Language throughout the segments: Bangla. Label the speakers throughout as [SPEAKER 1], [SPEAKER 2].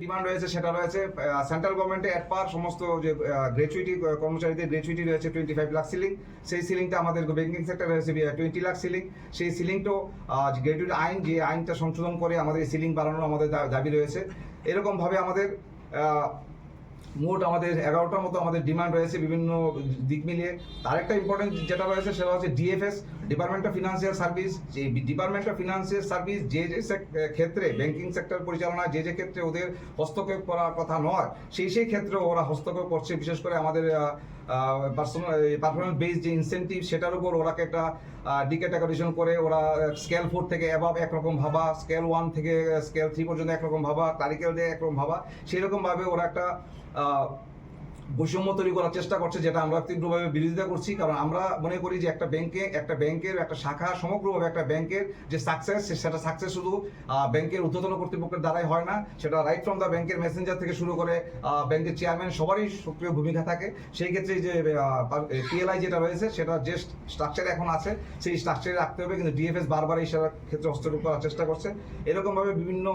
[SPEAKER 1] ডিমান্ড রয়েছে, সেটা রয়েছে। সেন্ট্রাল গভর্নমেন্টে অ্যাট পার সমস্ত যে গ্র্যাচুইটি কর্মচারীদের গ্র্যাচুইটি রয়েছে টোয়েন্টি ফাইভ লাখ সিলিং সেই সিলিংটা আমাদের ব্যাঙ্কিং সেক্টর রয়েছে টোয়েন্টি লাখ সিলিং সেই সিলিংটাও গ্র্যাচুইটি আইন, যে আইনটা সংশোধন করে আমাদের সিলিং বাড়ানোর আমাদের দাবি রয়েছে। এরকমভাবে আমাদের মোট আমাদের এগারোটার মতো আমাদের ডিমান্ড রয়েছে বিভিন্ন দিক মিলিয়ে। আরেকটা ইম্পর্টেন্ট যেটা রয়েছে, সেটা হচ্ছে DFS department of financial service যে ডিপার্টমেন্ট অফ ফিনান্সিয়াল সার্ভিস যে যে ক্ষেত্রে ব্যাংকিং সেক্টর পরিচালনা যে যে ক্ষেত্রে ওদের হস্তক্ষেপ করার কথা নয় সেই সেই ক্ষেত্রে ওরা হস্তক্ষেপ করছে। বিশেষ করে আমাদের পার্সোনাল পারফরমেন্স বেস যে ইনসেন্টিভ সেটার উপর ওরাকে একটা ডিক্যাটাগরিজেশন করে ওরা স্কেল ফোর থেকে অ্যাবাভ একরকম ভাবা স্কেল ওয়ান থেকে স্কেল থ্রি পর্যন্ত একরকম ভাবা ক্লারিক্যাল দিয়ে একরকম ভাবা সেরকমভাবে ওরা একটা বৈষম্য তৈরি করার চেষ্টা করছে, যেটা আমরা তীব্রভাবে বিরোধিতা করছি। কারণ আমরা মনে করি যে একটা ব্যাংকে একটা ব্যাংকের একটা শাখা সমগ্রভাবে একটা ব্যাংকের যে সাকসেস সেটা সাকসেস শুধু ব্যাংকের ঊর্ধ্বতন কর্তৃপক্ষের দ্বারাই হয় না। সেটা রাইট ফ্রম দ্য ব্যাংকের মেসেঞ্জার থেকে শুরু করে ব্যাংকের চেয়ারম্যান সবারই সক্রিয় ভূমিকা থাকে। সেই ক্ষেত্রে যে পিএলআই যেটা রয়েছে, সেটা যে স্ট্রাকচার এখন আছে, সেই স্ট্রাকচারে রাখতে হবে। কিন্তু ডিএফএস বারবার এই সেটার ক্ষেত্রে হস্তক্ষেপ করার চেষ্টা করছে। এরকমভাবে বিভিন্ন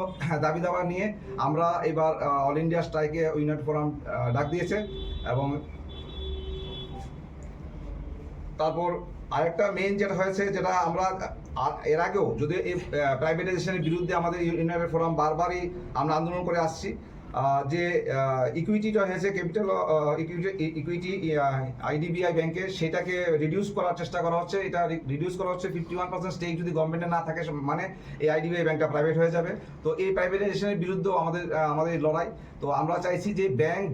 [SPEAKER 1] দাবি দাবা নিয়ে আমরা এবার অল ইন্ডিয়া স্ট্রাইকে ইউনাইটেড ফোরাম ডাক দিয়েছে। এবং তারপর আরেকটা মেইন যেটা হয়েছে, যেটা আমরা এর আগেও যদি এই প্রাইভেটাইজেশনের বিরুদ্ধে আমাদের ইউনাইটেড ফোরাম বারবারই আমরা আন্দোলন করে আসছি যে ইকুইটিটা হয়েছে ক্যাপিটাল ইকুইটি আইডিবিআই ব্যাংকে সেটাকে রিডিউস করার চেষ্টা করা হচ্ছে। এটা রিডিউস করা হচ্ছে ফিফটি ওয়ান পার্সেন্ট স্টেক যদি গভর্নমেন্টে না থাকে মানে এই আইডিবিআই ব্যাংকটা প্রাইভেট হয়ে যাবে। তো এই প্রাইভেটাইজেশনের বিরুদ্ধেও আমাদের আমাদের লড়াই। তো আমরা চাইছি যে ব্যাংক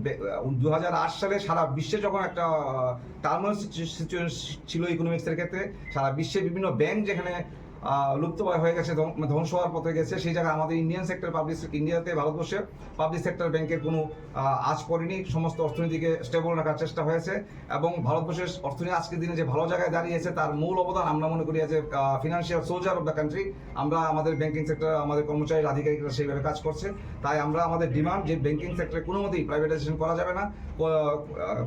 [SPEAKER 1] দু হাজার আট সালে সারা বিশ্বে যখন একটা টার্মাল সিচুয়েশন ছিল ইকোনমিক্সের ক্ষেত্রে, সারা বিশ্বে বিভিন্ন ব্যাংক যেখানে লুপ্তপ্রায় হয়ে গেছে ধ্বং- ধ্বংস হওয়ার পথে গেছে। সেই জায়গায় আমাদের ইন্ডিয়ান সেক্টর পাবলিক ইন্ডিয়াতে ভারতবর্ষের পাবলিক সেক্টর ব্যাংকের কোনো আজ পড়েনি সমস্ত অর্থনীতিকে স্টেবল রাখার চেষ্টা হয়েছে এবং ভারতবর্ষের অর্থনীতি আজকের দিনে যে ভালো জায়গায় দাঁড়িয়েছে, তার মূল অবদান আমরা মনে করি যে financial soldier of the country আমরা আমাদের ব্যাংকিং সেক্টর আমাদের কর্মচারীর আধিকারিকরা সেইভাবে কাজ করছে। তাই আমরা আমাদের ডিমান্ড যে ব্যাংকিং সেক্টরে কোনো মতেই প্রাইভেটাইজেশন করা যাবে না।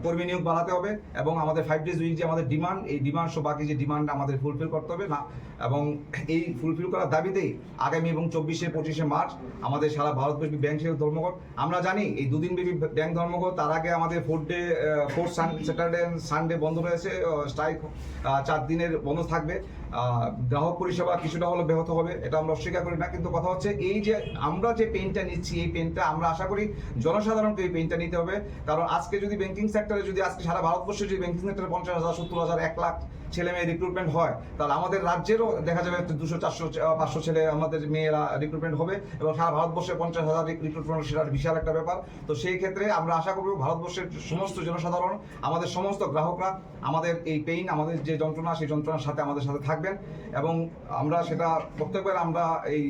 [SPEAKER 1] কর্মী নিয়োগ বাড়াতে হবে এবং আমাদের ফাইভ ডেজ উইক যে আমাদের ডিমান্ড এই ডিমান্ড সহ বাকি যে ডিমান্ড আমাদের ফুলফিল করতে হবে না। এবং এই ফুলফিল করার দাবিতেই আগামী এবং চব্বিশে, পঁচিশে মার্চ আমাদের সারা ভারতবর্ষী ব্যাংক সেবা ধর্মঘট। আমরা জানি এই দুদিন ব্যাপী ব্যাংক ধর্মঘট, তার আগে আমাদের four day four Saturday Sunday বন্ধ রয়েছে স্ট্রাইক চার দিনের বন্ধ থাকবে। গ্রাহক পরিষেবা কিছুটা হলে ব্যাহত হবে, এটা আমরা অস্বীকার করি না। কিন্তু কথা হচ্ছে এই যে আমরা যে পেনটা নিচ্ছি, এই পেনটা আমরা আশা করি জনসাধারণকে এই পেনটা নিতে হবে। কারণ আজকে যদি ব্যাংকিং সেক্টরে যদি আজকে সারা ভারতবর্ষে যদি ব্যাংকিং সেক্টরে পঞ্চাশ হাজার, সত্তর হাজার, এক লাখ ছেলে মেয়ে রিক্রুটমেন্ট হয়, তাহলে আমাদের রাজ্যেরও দেখা যাবে দুশো, চারশো পাঁচশো ছেলে আমাদের মেয়েরা রিক্রুটমেন্ট হবে এবং সারা ভারতবর্ষে পঞ্চাশ হাজার রিক্রুটমেন্ট সেটা বিশাল একটা ব্যাপার। তো সেই ক্ষেত্রে আমরা আশা করব ভারতবর্ষের সমস্ত জনসাধারণ, আমাদের সমস্ত গ্রাহকরা, আমাদের এই পেইন আমাদের যে যন্ত্রণা, সেই যন্ত্রণার সাথে আমাদের সাথে থাকবেন এবং আমরা সেটা প্রত্যেকবার আমরা এই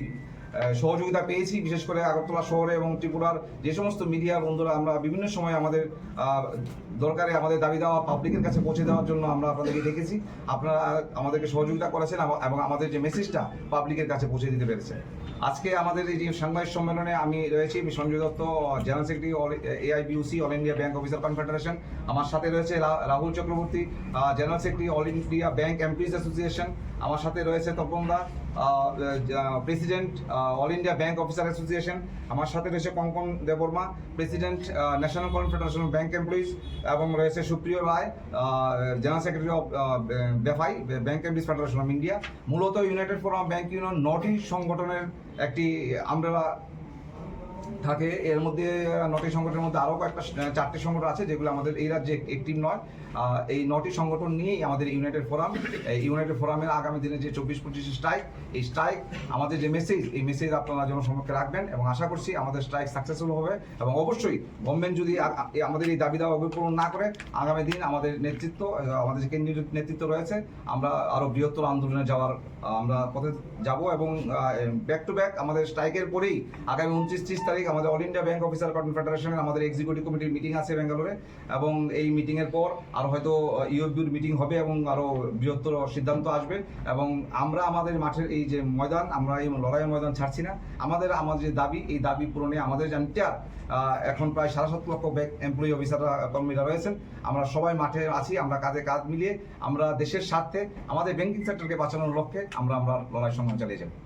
[SPEAKER 1] সহযোগিতা পেয়েছি, বিশেষ করে আগরতলা শহরে এবং ত্রিপুরার যে সমস্ত মিডিয়া বন্ধুরা আমরা বিভিন্ন সময় আমাদের দরকারে আমাদের দাবি দেওয়া পাবলিকের কাছে পৌঁছে দেওয়ার জন্য আমরা আপনাদেরকে দেখেছি আপনারা আমাদেরকে সহযোগিতা করেছেন এবং আমাদের যে মেসেজটা পাবলিকের কাছে পৌঁছে দিতে পেরেছে আজকে আমাদের এই যে সাংবাদিক সম্মেলনে আমি রয়েছি Sanjay Dutta, general secretary AIBOC all India bank officer confederation. আমার সাথে রয়েছে Rahul Chakraborty general secretary, all India bank employees association. আমার সাথে রয়েছে Tapan da president all India bank officer association. আমার সাথে রয়েছে Kankan Debbarma, president national confederation of bank employees এবং রয়েছে Supriyo Roy general secretary of BEFI bank employees federation of India. মূলত ইউনাইটেড ফোরাম ব্যাংক ইউনিয়ন নটি সংগঠনের একটি আমরা থাকে। এর মধ্যে নটি সংগঠনের মধ্যে আরও কয়েকটা চারটি সংগঠন আছে, যেগুলো আমাদের এই রাজ্যে একটিভ নয়। এই নটি সংগঠন নিয়েই আমাদের ইউনাইটেড ফোরাম, এই ইউনাইটেড ফোরামের আগামী দিনে যে চব্বিশ পঁচিশে স্ট্রাইক, এই স্ট্রাইক, আমাদের যে মেসেজ এই মেসেজ আপনারা জনসমক্ষে রাখবেন এবং আশা করছি আমাদের স্ট্রাইক সাকসেসফুল হবে এবং অবশ্যই গভর্নমেন্ট যদি আমাদের এই দাবি দাওয়া পূরণ না করে, আগামী দিন আমাদের নেতৃত্ব আমাদের যে কেন্দ্রীয় নেতৃত্ব রয়েছে, আমরা আরও বৃহত্তর আন্দোলনে যাওয়ার, আমরা পথে যাব এবং ব্যাক টু ব্যাক আমাদের স্ট্রাইকের পরেই আগামী উনত্রিশ ত্রিশ তারিখ, আমাদের অল ইন্ডিয়া ব্যাংক অফিসার কনফেডারেশনের আমাদের এক্সিকিউটিভ কমিটির মিটিং আছে বেঙ্গালোরে এবং এই মিটিংয়ের পর আরও হয়তো ইউএফবির মিটিং হবে এবং আরও বৃহত্তর সিদ্ধান্ত আসবে। এবং আমরা আমাদের মাঠের এই যে ময়দান, আমরা এই লড়াইয়ের ময়দান ছাড়ছি না। আমাদের আমাদের যে দাবি, এই দাবি পূরণে আমাদের জানটার এখন প্রায় সাড়ে সাত লক্ষ ব্যাংক এমপ্লয়ি অফিসাররা কর্মীরা রয়েছেন। আমরা সবাই মাঠে আছি, আমরা কাঁধে কাঁধ মিলিয়ে আমরা দেশের স্বার্থে, আমাদের ব্যাংকিং সেক্টরকে বাঁচানোর লক্ষ্যে আমরা আমরা লড়াই সংগ্রাম চালিয়ে যাব।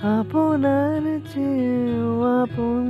[SPEAKER 2] আপনার চেয়েও আপন আপনার চেয়েও আপন